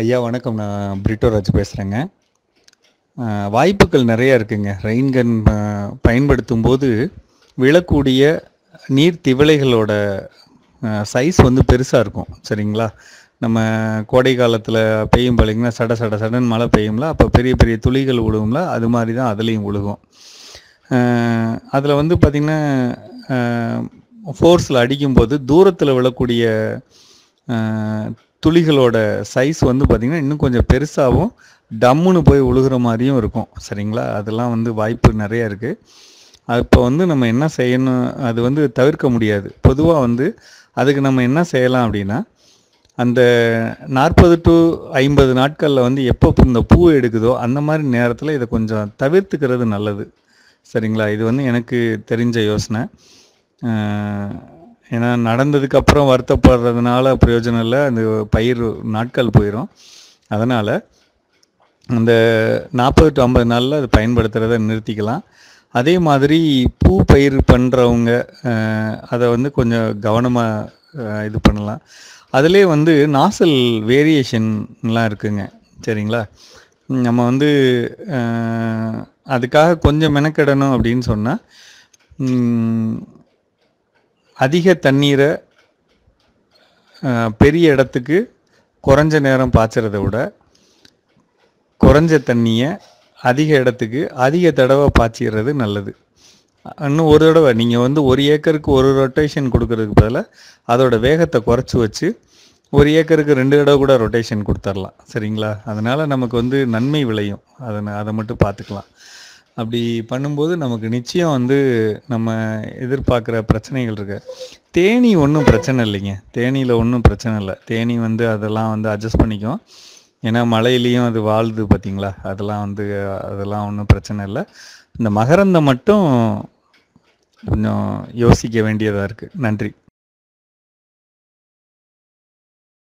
ஐயா வணக்கம். நான் பிரிட்டோ ராஜ் பேசுகிறேங்க வாய்ப்புகள் நிறையா இருக்குங்க. ரெயின் கன் பயன்படுத்தும் போது விழக்கூடிய நீர் திவளைகளோட சைஸ் வந்து பெருசாக இருக்கும். சரிங்களா? நம்ம கோடை காலத்தில் பெய்யும் பார்த்தீங்கன்னா சட சட சடன் மழை பெய்யும்ல அப்போ பெரிய பெரிய துளிகள் விழுகும்ல அது மாதிரி தான் அதுலேயும் விழுகும் அதில் வந்து பார்த்திங்கன்னா ஃபோர்ஸில் அடிக்கும்போது தூரத்தில் விழக்கூடிய துளிகளோட சைஸ் வந்து பார்த்திங்கன்னா இன்னும் கொஞ்சம் பெருசாகவும் டம்முன்னு போய் உழுகிற மாதிரியும் இருக்கும். சரிங்களா? அதெல்லாம் வந்து வாய்ப்பு நிறையா இருக்குது அப்போ வந்து நம்ம என்ன செய்யணும்? அது வந்து தவிர்க்க முடியாது. பொதுவாக வந்து அதுக்கு நம்ம என்ன செய்யலாம் அப்படின்னா அந்த நாற்பது டு ஐம்பது நாட்களில் வந்து எப்போ இந்த பூ எடுக்குதோ அந்த மாதிரி நேரத்தில் இதை கொஞ்சம் தவிர்த்துக்கிறது நல்லது. சரிங்களா? இது வந்து எனக்கு தெரிஞ்ச யோசனை. ஏன்னா நடந்ததுக்கு அப்புறம் வருத்தப்படுறதுனால பிரயோஜனம் இல்லை. அந்த பயிர் நாட்கள் போயிடும் அதனால் அந்த நாற்பது டு ஐம்பது நாளில் அது பயன்படுத்துகிறத நிறுத்திக்கலாம். அதே மாதிரி பூ பயிர் பண்ணுறவங்க அதை வந்து கொஞ்சம் கவனமாக இது பண்ணலாம். அதிலே வந்து நாசல் வேரியேஷன்லாம் இருக்குங்க. சரிங்களா? நம்ம வந்து அதுக்காக கொஞ்சம் மெனக்கிடணும் அப்படின்னு சொன்னால் அதிக தண்ணீரை பெரிய இடத்துக்கு குறைஞ்ச நேரம் பாய்ச்சறத விட குறைஞ்ச தண்ணியை அதிக இடத்துக்கு அதிக தடவை பாய்ச்சிடுறது நல்லது. இன்னும் ஒரு தடவை நீங்கள் வந்து ஒரு ஏக்கருக்கு ஒரு ரொட்டேஷன் கொடுக்கறதுக்கு பதிலாக அதோட வேகத்தை குறைச்சி வச்சு ஒரு ஏக்கருக்கு ரெண்டு தடவை கூட ரொட்டேஷன் கொடுத்துர்லாம். சரிங்களா? அதனால் நமக்கு வந்து நன்மை விளையும். அதை அதை மட்டும் பார்த்துக்கலாம். அப்படி பண்ணும்போது நமக்கு நிச்சயம் வந்து நம்ம எதிர்பார்க்குற பிரச்சனைகள் இருக்கு. தேனி ஒன்றும் பிரச்சனை இல்லைங்க. தேனியில் ஒன்றும் பிரச்சனை இல்லை. தேனி வந்து அதெல்லாம் வந்து அட்ஜஸ்ட் பண்ணிக்கும். ஏன்னா மழையிலையும் அது வாழுது பார்த்தீங்களா அதெல்லாம் வந்து அதெல்லாம் ஒன்றும் பிரச்சனை இல்லை. இந்த மகரந்தம் மட்டும் கொஞ்சம் யோசிக்க வேண்டியதாக இருக்குது நன்றி.